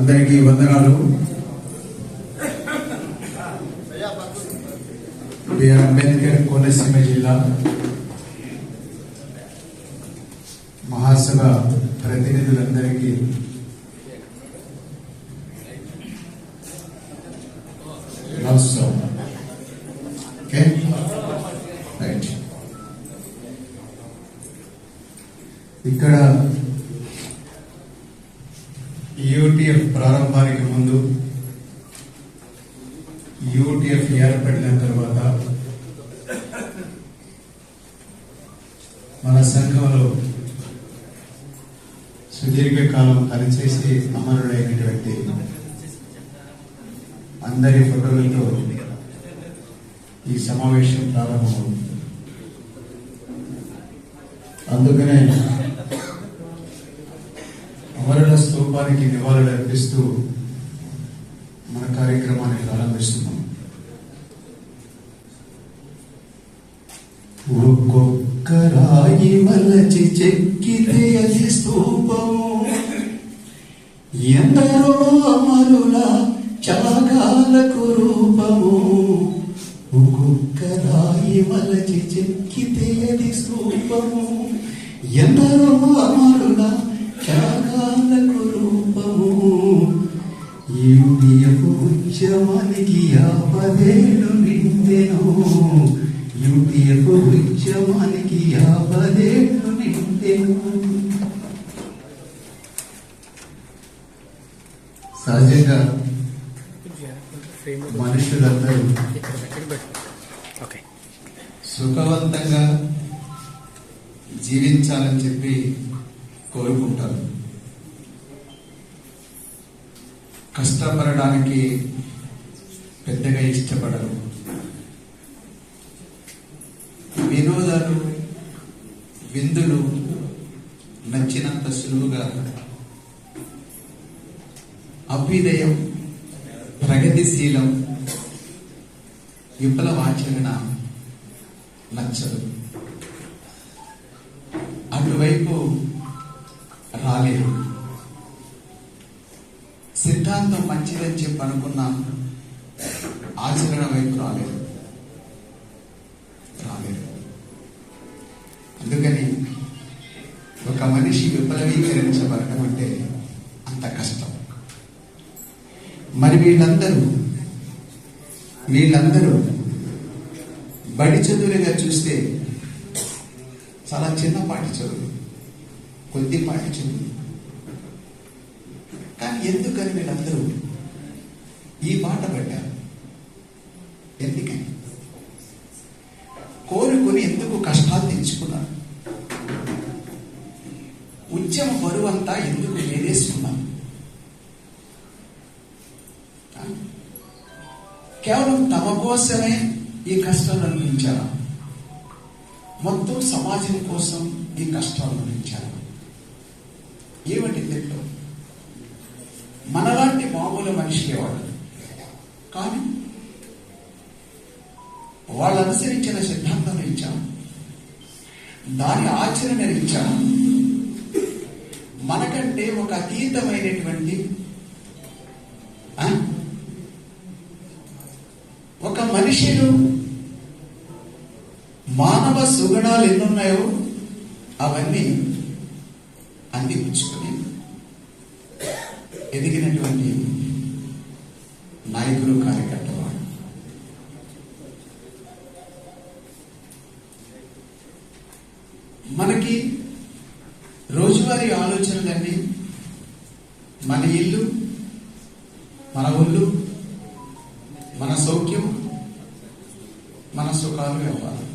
అందరికీ వందనాలు. బిఆర్ అంబేద్కర్ కోనసీమ జిల్లా మహాసభ ప్రతినిధులందరికీ నమస్కారం ఓకే రైట్ ఇక్కడ యూటీఎఫ్ ప్రారంభానికి ముందు యూటీఎఫ్ ఏర్పడిన తర్వాత మన సంఘంలో సుదీర్ఘకాలం పనిచేసి అమరుడైనటువంటి అందరి ఫోటోలతో ఈ సమావేశం ప్రారంభమవుతుంది. త్యాగాలకు రూపము. ఒక్కొక్క రాయి మలచి చెక్కితే అది స్తూపము ఎందరో అమరుల త్యాగాలకు రూపము. యూడియపు ఉద్యమానికి యాపదేళ్ళు నిండెను. యూడియపు ఉద్యమానికి యాపదేళ్ళు నిండెను. సహజంగా జీవించాలని చెప్పి కోరుకుంటారు కష్టపడడానికి పెద్దగా ఇష్టపడరు వినోదాలు విందులు నచ్చినంత సులువుగా అభ్యుదయం ప్రగతిశీలం విప్లవాచరణ నచ్చదు. అటువైపు రాలేదు. సిద్ధాంతం మంచిదని చెప్పి అనుకున్నా ఆచరణ వైపు రాలేదు. రాలేదు. అందుకని ఒక మనిషి విప్లవీకరించబడటం అంటే అంత కష్టం. మరి వీళ్ళందరూ వీళ్ళందరూ బడి చదువులుగా చూస్తే చాలా చిన్నపాటి చదువు కొద్దిపాటి చెంది కానీ ఎందుకని వీళ్ళందరూ ఈ బాట పడ్డారు? ఎందుకని? కోరుకుని ఎందుకు కష్టాలు తెచ్చుకున్నారు? ఉద్యమ బరువంతా ఎందుకు వేరేసుకున్నారు? కేవలం తమ కోసమే ఈ కష్టాలు అనుభవించారా? మొత్తం సమాజం కోసం ఈ కష్టాలు అనుభవించారా? మామూలు కానీ వాళ్ళు అనుసరించిన సిద్ధాంతం ఇచ్చాం దాని ఆచరణ ఇచ్చాం మనకంటే ఒక అతీతమైనటువంటి ఒక మనిషిలో మానవ సుగుణాలు ఎన్నున్నాయో అవన్నీ అందిపుచ్చుకుని ఎదిగినటువంటి నాయకులు కార్యకర్త మనకి రోజువారీ ఆలోచనలన్నీ మన ఇల్లు మన ఒళ్ళు మన సౌఖ్యం మన సుఖాలు వ్యవహారం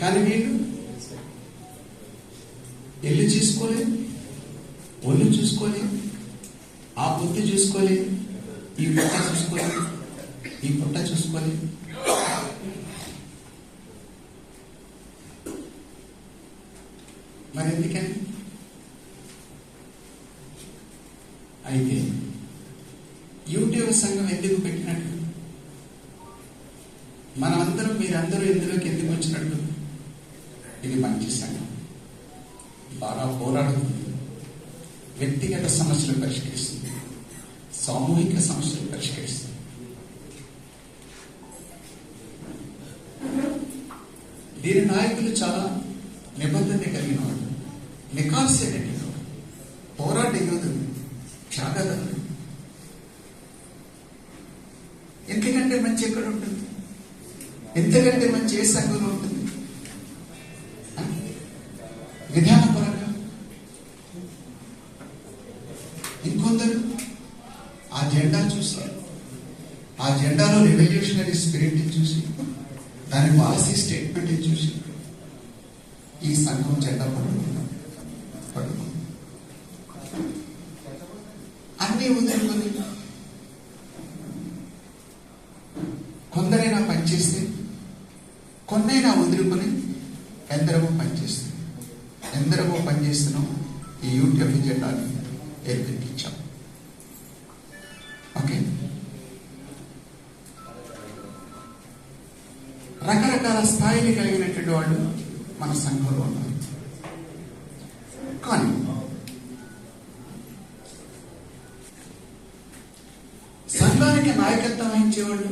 కానీ వీళ్ళు ఇల్లు చూసుకోలేదు ఒళ్ళు చూసుకోలేదు ఆ బుద్ధి చూసుకోలేదు ఈ పుట్ట చూసుకోలేదు ఈ పుట్ట చూసుకోలేదు మరి ఎందుకని అయితే యూట్యూబ్ సంఘం ఎందుకు పెట్టినట్టు అందరూ ఇందులోకి ఎందుకు వచ్చినట్టు? ఇది మంచి సంఘం బాగా పోరాడుతుంది. వ్యక్తిగత సమస్యలు పరిష్కరిస్తుంది. సామూహిక సమస్యలు పరిష్కరిస్తుంది. దీని నాయకులు చాలా నిబద్ధత కలిగిన వాళ్ళు. నికాల్సేటటువంటి వాళ్ళు పోరాట యోధులు త్యాగదారులు ఎంతకంటే మంచి ఎక్కడ ఉంటుంది ఎందుకంటే మంచి ఏ సంఘంలో ఉంటుంది. ఆ? విధానపరంగా ఇంకొందరు ఆ జెండా చూసి ఆ జెండాలో రెవల్యూషనరీ స్పిరిట్ చూసి దాని పాలసీ స్టేట్మెంట్ చూసి ఈ సంఘం జెండా పట్టుకున్నాం పట్టుకున్నాం అన్నీ వదులుకొని కొన్నైనా వదులుకొని ఎందరమో పనిచేస్తుంది ఎందరమో పనిచేస్తున్నాం ఈ యూట్యూబ్ జెండాని ఏర్పించాం ఓకే. రకరకాల స్థాయిలు కలిగినటువంటి వాళ్ళు మన సంఘంలో ఉన్నారు. కానీ సంఘానికి నాయకత్వం వహించేవాళ్ళు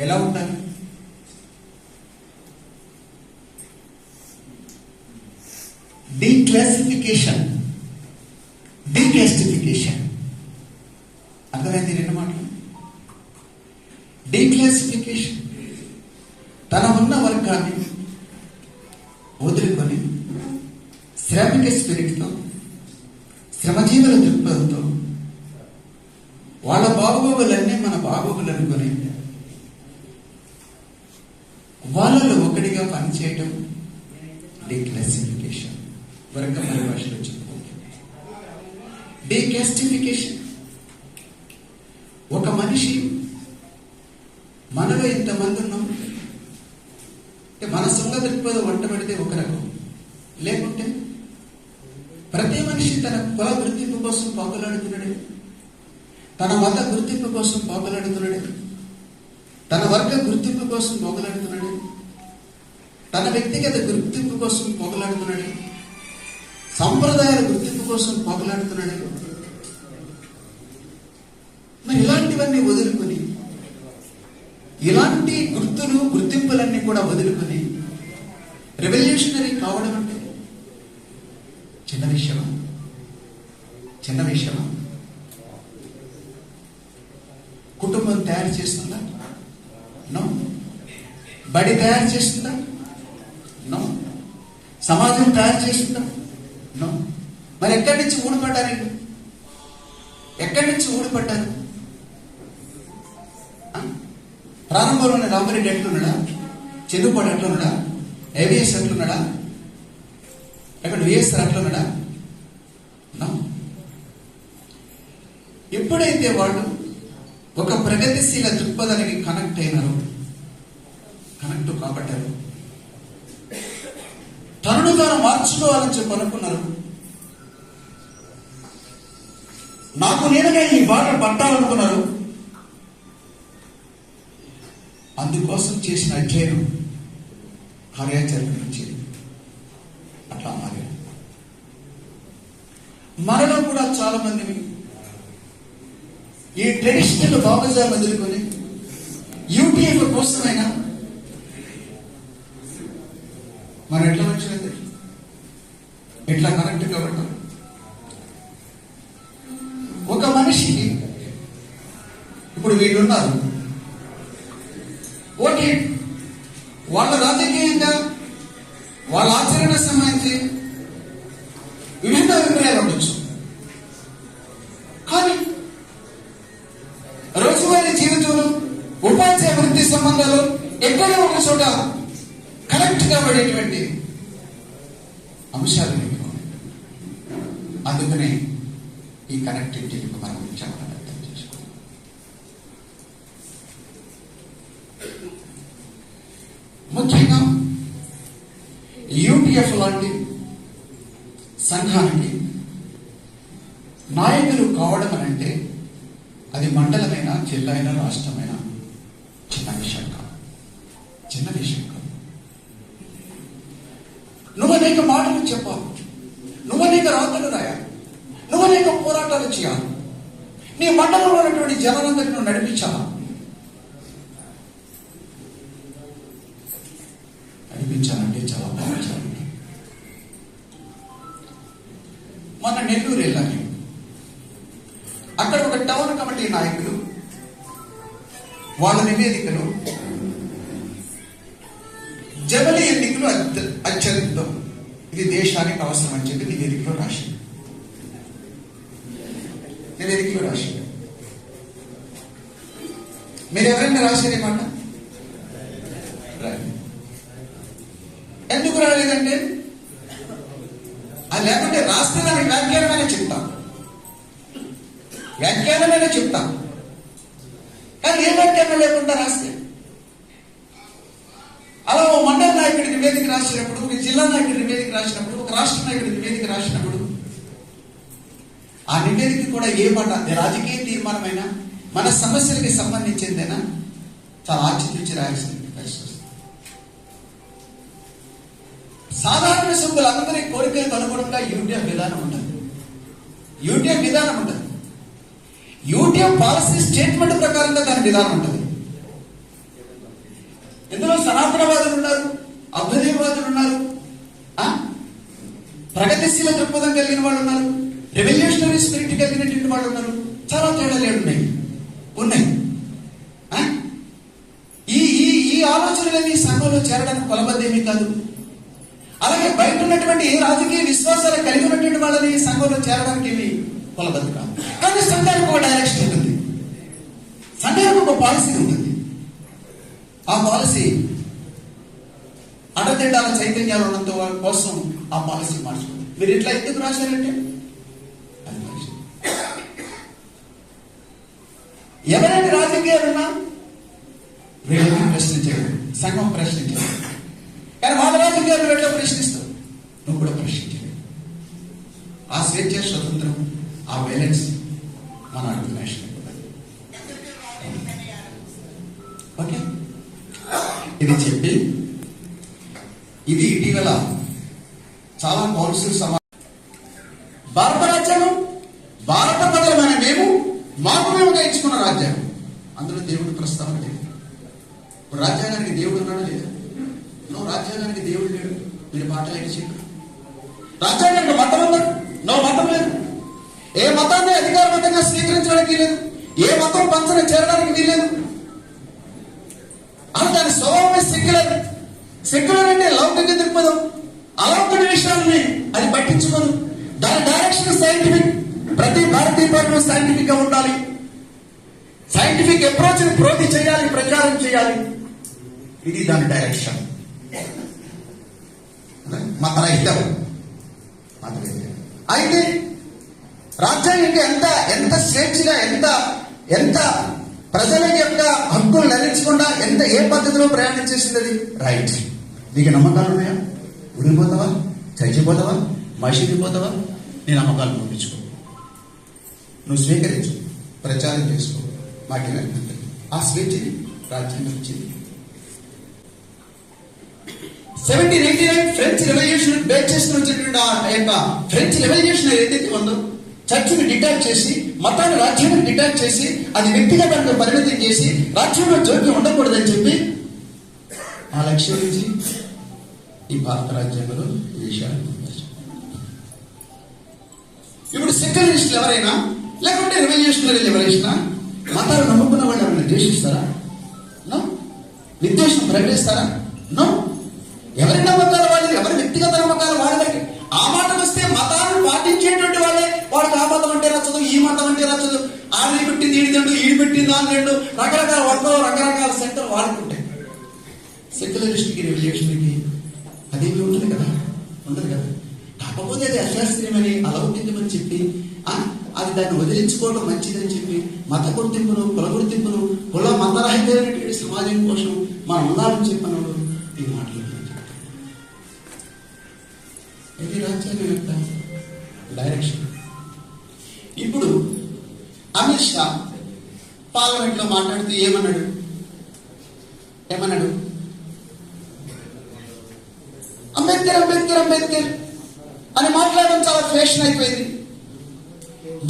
ఎలా ఉండాలి? declassification, declassification. ఒక మనిషి మనలో ఎంతమంది ఉన్నాం. అంటే మన సొంత దృక్పథం వంట పెడితే ఒక రకం. లేకుంటే ప్రతి మనిషి తన కుల గుర్తింపు కోసం పాకులాడుతున్నాడే. తన మత గుర్తింపు కోసం పాకులాడుతున్నాడే. తన వర్గ గుర్తింపు కోసం పోగలాడుతున్నాడు తన వ్యక్తిగత గుర్తింపు కోసం పోగలాడుతున్నాడు సంప్రదాయాల గుర్తింపు కోసం పోగలాడుతున్నాడు మరి ఇలాంటివన్నీ వదులుకొని ఇలాంటి గుర్తులు గుర్తింపులన్నీ కూడా వదులుకొని రెవల్యూషనరీ కావడం అంటే చిన్న విషయమా? చిన్న విషయమా? కుటుంబం తయారు చేస్తుందా? నో. బడి తయారు చేస్తుందా? నో. సమాజం తయారు చేస్తుందా? నో. మరి ఎక్కడి నుంచి ఊడిపడ్డారు ఎక్కడి నుంచి ఊడిపడ్డారు? ప్రారంభంలోనే రామరెడ్డి ఎట్లున్నాడా? చెన్నుపాడు ఎట్లున్నాడా? ఏవిఎస్ ఎట్లున్నాడా? ఎక్కడ విఎస్ఆర్ ఎట్లున్నాడా? ఎప్పుడైతే వాళ్ళు ఒక ప్రగతిశీల దృక్పథానికి కనెక్ట్ అయినారు కనెక్ట్ కాబట్టారు తనను తాను మార్చుకోవాలని చెప్పి అనుకున్నారు నాకు నేనుగా ఈ బాట పట్టాలనుకున్నారు అందుకోసం చేసిన అధ్యయనం కార్యాచరణ నుంచి అట్లా మారారు మనలో కూడా చాలా మంది ఈ ట్రెడిషనల్ బాబజార్ ఎదుర్కొని యూపీఎఫ్ కోసమైనా మనం ఎట్లా వచ్చినది ఎట్లా కనెక్ట్ కావటం ఒక మనిషికి ఇప్పుడు వీళ్ళు ఓకే. వాళ్ళ రాజకీయంగా వాళ్ళ ఆచరణ సంబంధించి విభిన్న అభిప్రాయాలు ఉండొచ్చు. కానీ రోజువారీ జీవితంలో ఉపాధ్యాయ వృత్తి సంబంధాలు ఎక్కడో ఒక చోట కనెక్ట్ కాబడేటువంటి అంశాలు అందుకనే ఈ కనెక్టివిటీకి మనం చాలా అర్థం చేసుకోవాలి ముఖ్యంగా యూపీఎఫ్ లాంటి సంఘానికి నాయకులు కావడం అని అంటే అది జిల్లాయినా జిల్లా రాష్ట్రమైన చిన్న విషయం కాదు చిన్న విషయం కాదు నువ్వు అనేక మాటలు చెప్పాలి నువ్వు అనేక రాతలు రాయాలి. నువ్వు అనేక పోరాటాలు చేయాలి. నీ మండలంలో ఉన్నటువంటి జనాలందరినీ నువ్వు నడిపించాలా? ఎవరైనా ఎందుకు రాలేదంటే అది లేకుంటే రాస్తే దానికి వ్యాఖ్యానమైన చెప్తాం. వ్యాఖ్యానమైన చెప్తాం. కానీ ఏ వ్యాఖ్యానం లేకుండా రాస్తే? అలా ఓ మండల నాయకుడి నివేదిక రాసినప్పుడు ఒక జిల్లా నాయకుడి నివేదిక రాసినప్పుడు ఒక రాష్ట్ర నాయకుడి నివేదిక రాసినప్పుడు ఆ నివేదిక కూడా ఏ మాట? రాజకీయ తీర్మానమైనా? మన సమస్యలకి సంబంధించిందేనా? చాలా ఆచితూచి రాయాల్సింది సాధారణ సభ్యులందరి కోరికలకు అనుగుణంగా యూట్యూబ్ విధానం ఉంటుంది యూటీఎఫ్ విధానం ఉంటుంది యూట్యూబ్ పాలసీ స్టేట్మెంట్ ప్రకారంగా దాని విధానం ఉంటుంది ఇందులో సనాతనవాదులు ఉన్నారు అభ్యుదయవాదులు ఉన్నారు ప్రగతిశీల దృక్పథం కలిగిన వాళ్ళు ఉన్నారు రెవల్యూషనరీ స్పిరిట్ కలిగినటువంటి వాళ్ళు ఉన్నారు. చాలా తేడాలు ఉన్నాయి ఉన్నాయి ఆ? ఈ ఈ ఆలోచనలన్నీ సంఘంలో చేరడానికి కొలబద్దేమీ కాదు. అలాగే బయట ఉన్నటువంటి ఏ రాజకీయ విశ్వాసాలు కలిగి ఉన్నటువంటి వాళ్ళని ఈ సంఘంలో చేరడానికి ఏమి కొలబద్దు కాదు. కానీ సంఘానికి ఒక డైరెక్షన్ ఉంటుంది. సంఘానికి ఒక పాలసీ ఉంటుంది. ఆ పాలసీ అడతిండాల చైతన్యాలు ఉన్నంత కోసం ఆ పాలసీ మార్చుకుంది. మీరు ఇట్లా ఎందుకు రాశారంటే? ఎవరైనా రాజకీయాలున్నా వీళ్ళని సంఘం ప్రశ్నించలేదు కానీ వాళ్ళ గారు నువ్వు ఎట్లా ప్రశ్నిస్తావు నువ్వు కూడా ప్రశ్నించలేదు ఆ స్వేచ్ఛ స్వతంత్రం ఆ బ్యాలెన్స్ మన ఆర్గనైజేషన్ ఓకే? ఇది చెప్పి ఇది ఇటీవల చాలా కౌన్సిల్ సమా భారత రాజ్యాంగం భారత ప్రజలమైన మేము మాకు మేముగా ఇచ్చుకున్న రాజ్యాంగం అందులో దేవుడి ప్రస్తావన లేదు ఇప్పుడు రాజ్యాంగానికి దేవుడు ఉన్నాడా లేదా? నో రాజ్యాంగానికి దేవుడు లేడు. మీరు మాటలు చెప్పు. రాజ్యాంగానికి మతం ఉన్నాడు నో మతం లేదు. ఏ మతాన్ని అధికారబద్ధంగా స్వీకరించడానికి లేదు ఏ మతం పంచన చేరడానికి వీలేదు. అని దాని స్వభావమే సెక్యులర్. సెక్యులర్ అంటే లౌకిక దృక్పథం. అలౌకిక విషయాలని అది పట్టించుకోదు. దాని డైరెక్షన్ సైంటిఫిక్ ప్రతి భారతీయ పౌరులు సైంటిఫిక్గా ఉండాలి. సైంటిఫిక్ అప్రోచ్ని ప్రోధి చేయాలి ప్రచారం చేయాలి. ఇది దాని డైరెక్షన్ మతరహితం ఇష్టం అయితే రాజ్యాంగంగా ఎంత ఎంత స్వేచ్ఛగా ఎంత ఎంత ప్రజల యొక్క హక్కులు లభించకుండా ఎంత ఏ పద్ధతిలో ప్రయాణం చేసింది అది రైట్ నీకు నమ్మకాలు ఉన్నాయా? ఉడిపోతావా చచ్చిపోతావా మసీదు పోతావా? నీ నమ్మకాలు పంపించుకో. నువ్వు స్వీకరించు. ప్రచారం చేసుకో. మాకేం ఆ స్వేచ్ఛని రాజ్యాంగం ఇచ్చింది. Seventeen eighty nine French revolution base చేసుకుని వచ్చినటువంటి ఆ యొక్క ఫ్రెంచ్ రెవల్యూషన్ ఏదైతే ఉందో చర్చిని డిటాక్ట్ చేసి మతాన్ని రాజ్యాన్ని డిటాక్ట్ చేసి అది వ్యక్తిగతంగా పరిమితం చేసి రాజ్యంలో జోక్యం ఉండకూడదని చెప్పి ఆ లక్ష్యం నుంచి ఈ భారత రాజ్యాంగంలో ఈ విషయాన్ని ఇప్పుడు సెక్యులరిస్టులు ఎవరైనా లేకుంటే రెవల్యూషనరీలు ఎవరైనా మతాలు నమ్ముకున్న వాళ్ళు ఎవరైనా ద్వేషిస్తారా? నో? విద్వేషం ప్రకటిస్తారా? నో? ఎవరి నమ్మకాలు వాళ్ళది? ఎవరి వ్యక్తిగత నమ్మకాలు వాళ్ళకి ఆ మాటలు వస్తే మతాలను పాటించేటువంటి వాళ్ళే. వాడికి ఆ మతం అంటే నచ్చదు ఈ మతం అంటే నచ్చదు. ఆడిని పెట్టింది ఈడి తిండు ఈడి పెట్టింది దాని రెండు రకరకాల వర్గాలు రకరకాల సెంటర్ వాడుకుంటాయి సెక్యులరిస్ట్కి రెవల్యూషన్కి అదేమి ఉంటుంది కదా? ఉండదు కదా? కాకపోతే అది అశాస్త్రీయమని అలౌకికమని చెప్పి అది దాన్ని వదిలించుకోవడం మంచిదని చెప్పి మత గుర్తింపును కుల గుర్తింపును కుల మతరహితమైనటువంటి సమాజం కోసం మనం ఉండాలని చెప్పినప్పుడు ఈ మాటలు. ఇది రాజ్యాంగం యొక్క డైరెక్షన్ ఇప్పుడు అమిత్ షా పార్లమెంట్లో మాట్లాడుతూ ఏమన్నాడు? ఏమన్నాడు? అంబేద్కర్ అంబేద్కర్ అంబేద్కర్ అని మాట్లాడడం చాలా ఫ్యాషన్ అయిపోయింది.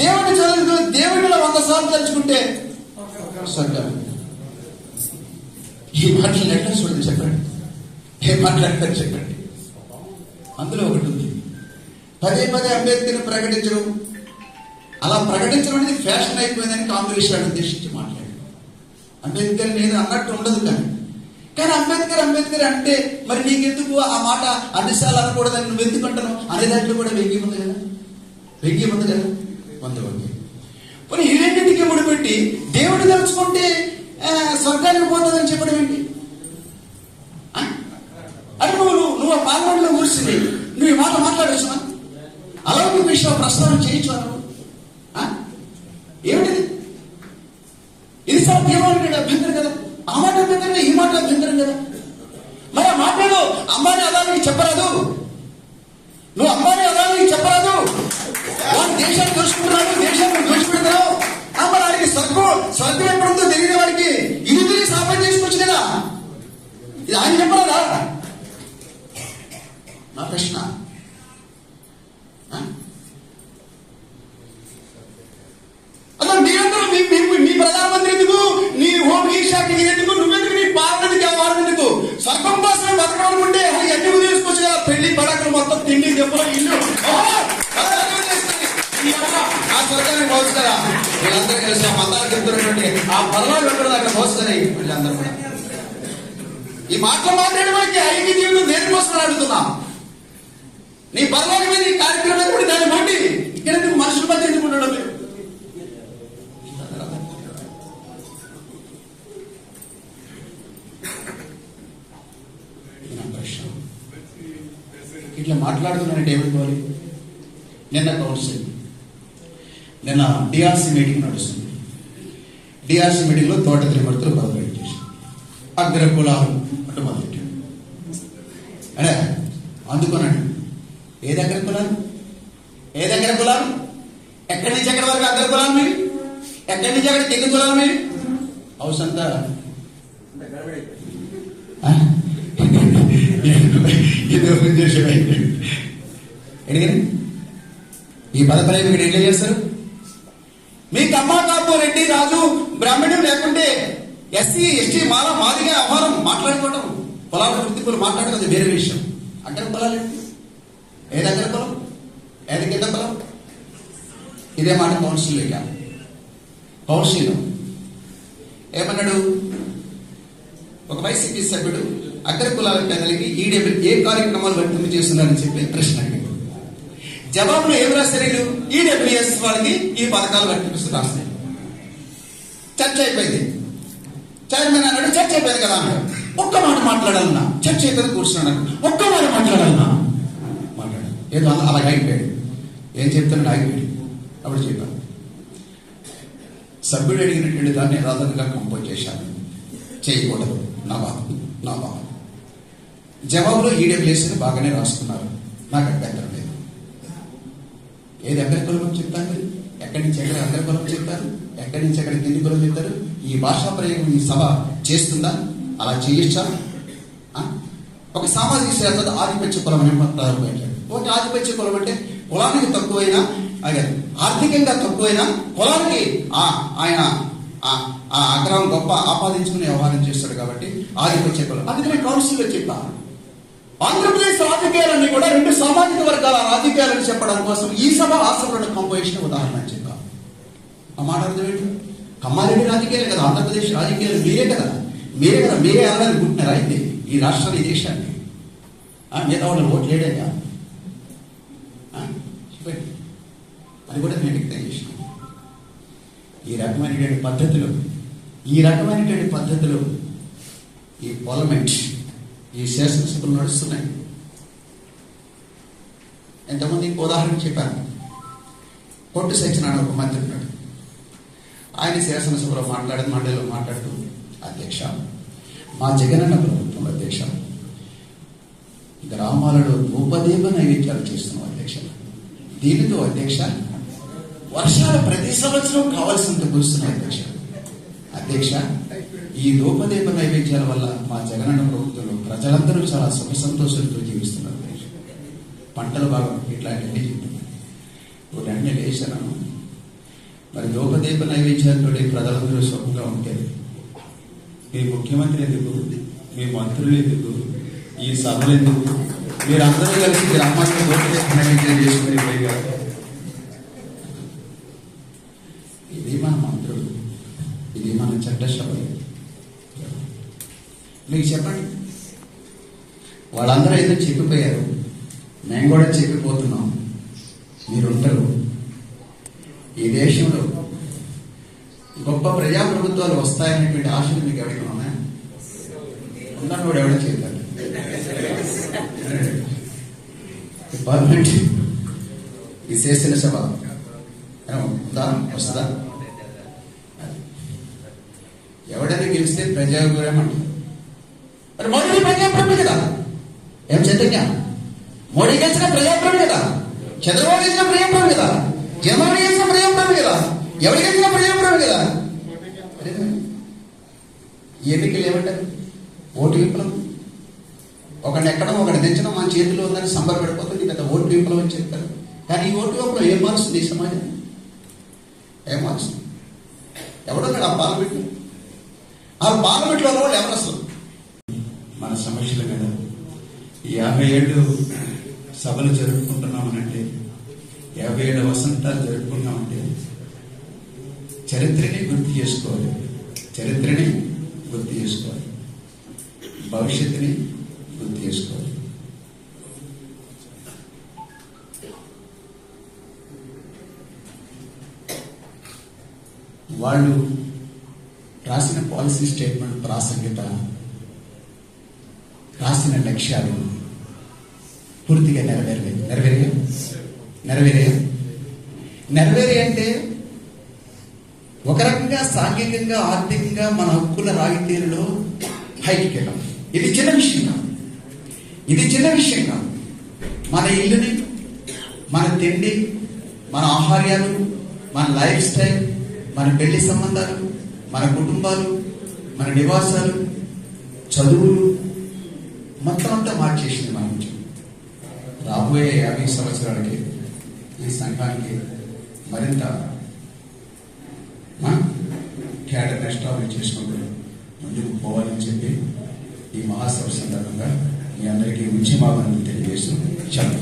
దేవుడిని చదువుతూ దేవుడిలో వంద సార్లు తలుచుకుంటే స్వర్గం ఈ మాటలు ఎట్లా చూడండి చెప్పండి? ఏం మాట్లాడతారు చెప్పండి? అందులో ఒకటి పదే పదే అంబేద్కర్ని ప్రకటించడం. అలా ప్రకటించడం అనేది ఫ్యాషన్ అయిపోయిందని కాంగ్రెస్ గారు ఉద్దేశించి మాట్లాడారు. అంబేద్కర్ నేను అన్నట్టు ఉండదు కానీ. కానీ అంబేద్కర్ అంబేద్కర్ అంటే మరి నీకెందుకు ఆ మాట? అన్నిసార్లు అనకూడదని నువ్వు ఎందుకు అంటాను అనే దాంట్లో కూడా వెంగి ఉంది కదా? వెంగి ఉంది కదా? ఉంది ఉంది మరి ఈ ముడిపెట్టి దేవుడు తలుచుకుంటే స్వర్గానికి పోతుందని చెప్పడం ఏంటి? అంటే నువ్వు నువ్వు ఆ పార్లమెంట్లో కూర్చుని నువ్వు ఈ మాట మాట్లాడేసినా అలౌకిక విషయంలో ప్రస్తావన చేయించారు ఏమిటిది? ఇది సార్ దేవుడు అభ్యంతరం కదా? ఆ మాట అభ్యంతరం కదా? ఈ మాట అభ్యంతరం కదా మరి ఆ మాటలు అమ్మాని అదానికి చెప్పరాదు నువ్వు అమ్మాని అదానికి చెప్పరాదు వాడు దేశాన్ని దోచుకుంటున్నాడు దేశాన్ని దోచుకుంటున్నావు ఆ మరి వాడికి స్వర్గం స్వర్గం ఎక్కడ ఉందో తెలియని వాడికి ఇది తిరిగి సాపం చేసుకోవచ్చు కదా ఇది ఆయన చెప్పరాదా నా ప్రశ్న ఆ? అసలు మీరందరూ మీ మీ- మీ ప్రధానమంత్రి ఎందుకు నీ హోమ్ శాఖ ఎందుకు నువ్వెందుకు నీ పార్లమెంట్కి వారం ఎందుకు స్వర్గం కోసమే బతకడం అనుకుంటే అసలు ఎన్ని ఉదయించుకోవచ్చు కదా పెళ్ళి పడకలు మొత్తం తిండి దెబ్బలు ఇల్లు ఓహో! అదే అదే చేస్తుంది. ఈ అమ్మ ఆ స్వర్గానికి పోస్తారా వీళ్ళందరూ కలిసి ఆ మతాలకు చెప్తున్నటువంటి ఆ పదవాళ్ళు ఎక్కడ దాకా పోస్తారా వీళ్ళందరూ కూడా ఈ మాటలు మాట్లాడడానికి దేవుడు జీవితం దేనికోసం అడుగుతున్నా. నీ పర్వాల మీద ఈ కార్యక్రమం కూడా దాన్ని బట్టి ఇక్కడ ఎందుకు మనుషుల మధ్య ఎందుకు ఉండడం మీరు? ఇది నా ప్రశ్న. ఇట్లా మాట్లాడుతున్నానంటే ఏమిటోవాలి నిన్న కౌన్సిల్. నిన్న డిఆర్సీ మీటింగ్ నడుస్తుంది. డిఆర్సీ మీటింగ్లో తోట త్రిమూర్తులు మొదలుపెట్టి అగ్ర కులాలు. అంటూ మొదలెట్టాడు అడే అందుకున్నాడు ఏ దగ్గర కులాలు? ఏ దగ్గర కులాలు? ఎక్కడి నుంచి ఎక్కడి వరకు అగ్ర కులాలు మీరు? ఎక్కడి నుంచి ఎక్కడికి ఎన్ని కులాలు మీరు? హౌస్ అంతా? ఇది ఉద్దేశం ఎడిగిన ఈ పద ప్రయోగం ఏం చేస్తారు మీ కమ్మ కాపు రెడ్డి రాజు బ్రాహ్మణుడు లేకుంటే ఎస్సీ ఎస్టీ మాల మాదిగా అవ్వాలం మాట్లాడుకోవడం పొలాల వృత్తికులు మాట్లాడుతుంది వేరే విషయం. అక్కడ పొలాలు ఏది ఏ పొలం? ఏది కింద పొలం? ఇదే మాట కౌన్సిల్ ఇక. కౌన్సిల్ ఏమన్నాడు? ఒక వైసీపీ సభ్యుడు అగ్ర కులాల పెద్దలకి ఈడబ్ల్యూ ఏ కార్యక్రమాలు వర్తింపు చేస్తున్నారని చెప్పి ప్రశ్న అడిగాడు. జవాబులో ఏం రాశారు ఈడబ్ల్యూఎస్ వాళ్ళకి ఈ పథకాలు వర్తిపిస్తూ రాస్తారు చర్చ అయిపోయింది. చైర్మన్ అన్నాడు చర్చ అయిపోయింది కదా. అన్నాడు ఒక్క మాట మాట్లాడాలన్నా చర్చ అయిపోయింది కూర్చున్నాడు. ఒక్క మాట మాట్లాడాలన్నా మాట్లాడాడు. ఏదో అలా అలాగ అయిపోయాడు ఏం చెప్తున్నాడు ఆగిపోయాడు. అప్పుడు చెప్పాను. సభ్యుడు అడిగినటువంటి దాన్ని యథాతథంగా కంపోజ్ చేశాను. చేయకూడదు. నా బాధ. నా బాధ. జవాబులో ఈడబ్ల్యూఎస్ బాగానే రాసుకున్నారు. నాకు అభ్యంతరం లేదు. ఏది అభ్యంతరం చెప్తాను మీరు? ఎక్కడి నుంచి ఎక్కడ అందరి కులం చెప్తారు ఎక్కడి నుంచి ఎక్కడ కింది కులం చెప్తారు ఈ భాషా ప్రయోగం ఈ సభ చేస్తుందా? అలా చేయొచ్చా? ఆ? ఒక సామాజిక శాస్త్ర ఆధిపత్య కులం అని ప్రారంభించాడు ఒక ఆధిపత్య కులం అంటే కులానికి తక్కువైనా అదే ఆర్థికంగా తక్కువైనా కులానికి ఆ ఆయన ఆ- అగ్రహం గొప్ప ఆపాదించుకుని వ్యవహారం చేస్తాడు కాబట్టి ఆధిపత్య కులం. అందుకని కౌన్సిల్లో చెప్పాను ఆంధ్రప్రదేశ్ రాజకీయాలన్నీ కూడా రెండు సామాజిక వర్గాల రాజకీయాలను చెప్పడం కోసం ఈ సభ ఆ కంపోజిషన్ ఉదాహరణ అని ఆ మాట అర్థం ఏంటి? కమ్మారెడ్డి రాజకీయాలే కదా ఆంధ్రప్రదేశ్ రాజకీయాలు మీరే కదా. మీరే కదా మీరే వెళ్ళాలని అయితే ఈ రాష్ట్రాన్ని ఈ దేశాన్ని. ఆ, మిగతా వాళ్ళు ఓట్లు లేడయ్యా? చెప్పండి. అది కూడా నేను వ్యక్తం చేసిన. ఈ రకమైనటువంటి పద్ధతులు ఈ రకమైనటువంటి పద్ధతులు ఈ పార్లమెంట్ ఈ శాసనసభలు నడుస్తున్నాయి. ఎంతమంది ఉదాహరణ చెప్పాను. పొట్టు సత్యనారాయణ ఒక మంత్రి ఆయన శాసనసభలో మాట్లాడి మండలిలో మాట్లాడుతూ అధ్యక్ష మా జగనన్న ప్రభుత్వం అధ్యక్ష గ్రామాలలో ఉపదేవ నైవేద్యాలు చేస్తున్నాం అధ్యక్ష. దీనితో అధ్యక్ష వర్షాలు ప్రతి సంవత్సరం కావాల్సినంత కురుస్తున్నాయి అధ్యక్ష. అధ్యక్ష ఈ లోపదేవ నైవేద్యాల వల్ల మా జగనన్న ప్రభుత్వంలో ప్రజలందరూ చాలా సుఖ సంతోషాలతో జీవిస్తున్నారు అధ్యక్ష. పంటలు బాగా ఇట్లాంటివన్నీ చెప్తున్నారు. ఇప్పుడు అన్నీ లేచాను మరి దోపదీప నైవేద్యాలతో ప్రజలందరూ సుఖంగా ఉంటే మీ ముఖ్యమంత్రి ఎందుకు? మీ మంత్రులు ఎందుకు? ఈ సభలు ఎందుకు? మీరందరూ కలిసి గ్రామాల్లో దోపదీప నైవేద్యం చేసుకుని పోయారు ఇది మన మంత్రులు. ఇది మన చట్టసభలు మీకు చెప్పండి. వాళ్ళందరూ ఏదో చెప్పిపోయారు. మేము కూడా చెప్పిపోతున్నాం. మీరుంటారు ఈ దేశంలో గొప్ప ప్రజాప్రభుత్వాలు వస్తాయనేటువంటి ఆశలు మీకు ఎవరికి ఉన్నాయా? ఉందని కూడా ఎవడో చేయాలి పార్లమెంట్ ఈ శాసనసభ సభ. ఉందా? వస్తుందా? ఎవడని గెలిస్తే ప్రజాభిప్రాయం అంటారు మరి మోడీ ప్రజాప్రభు కదా? ఏం చైతన్య? మోడీ గెలిచిన ప్రజాప్రభు కదా? చంద్రబాబు గెలిచిన ప్రజాప్రభు కదా? జగన్మోహన్ గెలిచిన కదా. ఎవరికి గెలిచిన ప్రజాప్రభు కదా కదా. ఎన్నికలు ఏమంటారు ఓటు విప్లవం. ఒకటి ఎక్కడం ఒకటి తెచ్చడం మన చేతిలో ఉందని సంబరపడిపోతుంది పెద్ద ఓటు విప్లవం అని చెప్తారు. కానీ ఈ ఓటు విప్లవం ఏం మారుస్తుంది ఈ సమాజం? ఏం మారుస్తుంది? ఎవడున్నాడు ఆ పార్లమెంట్ ఆ పార్లమెంట్లో ఉన్న వాళ్ళు ఎవరు అసలు? మన సమస్యలు కదా. యాభై ఏళ్ళు సభలు జరుపుకుంటున్నామనంటే యాభై ఏడు వసంతాలు జరుపుకున్నామంటే చరిత్రని గుర్తు చేసుకోవాలి. చరిత్రని గుర్తు చేసుకోవాలి. భవిష్యత్తుని గుర్తు చేసుకోవాలి. వాళ్ళు రాసిన పాలసీ స్టేట్మెంట్ ప్రాసంగిత రాసిన లక్ష్యాలు పూర్తిగా నెరవేరలేదు. నెరవేరలేదు. నెరవేరే. నెరవేరే అంటే ఒక రకంగా సాంఘికంగా ఆర్థికంగా మన హక్కుల రాయితీలలో హైకి వెళ్ళాం ఇది చిన్న విషయం కాదు. ఇది చిన్న విషయం కాదు. మన ఇల్లుని మన తిండి మన ఆహార్యాలు మన లైఫ్ స్టైల్ మన పెళ్ళి సంబంధాలు మన కుటుంబాలు మన నివాసాలు చదువులు మొత్తం అంతా మార్చేసింది మన నుంచి. రాబోయే యాభై సంవత్సరాలకి ఈ సంఘానికి మరింత క్యాడర్ ఎస్టాబ్లిష్ చేసుకుంటూ ముందుకు పోవాలని చెప్పి ఈ మహాసభ సందర్భంగా మీ అందరికీ ఉద్యమాలను తెలియజేస్తూ చాలా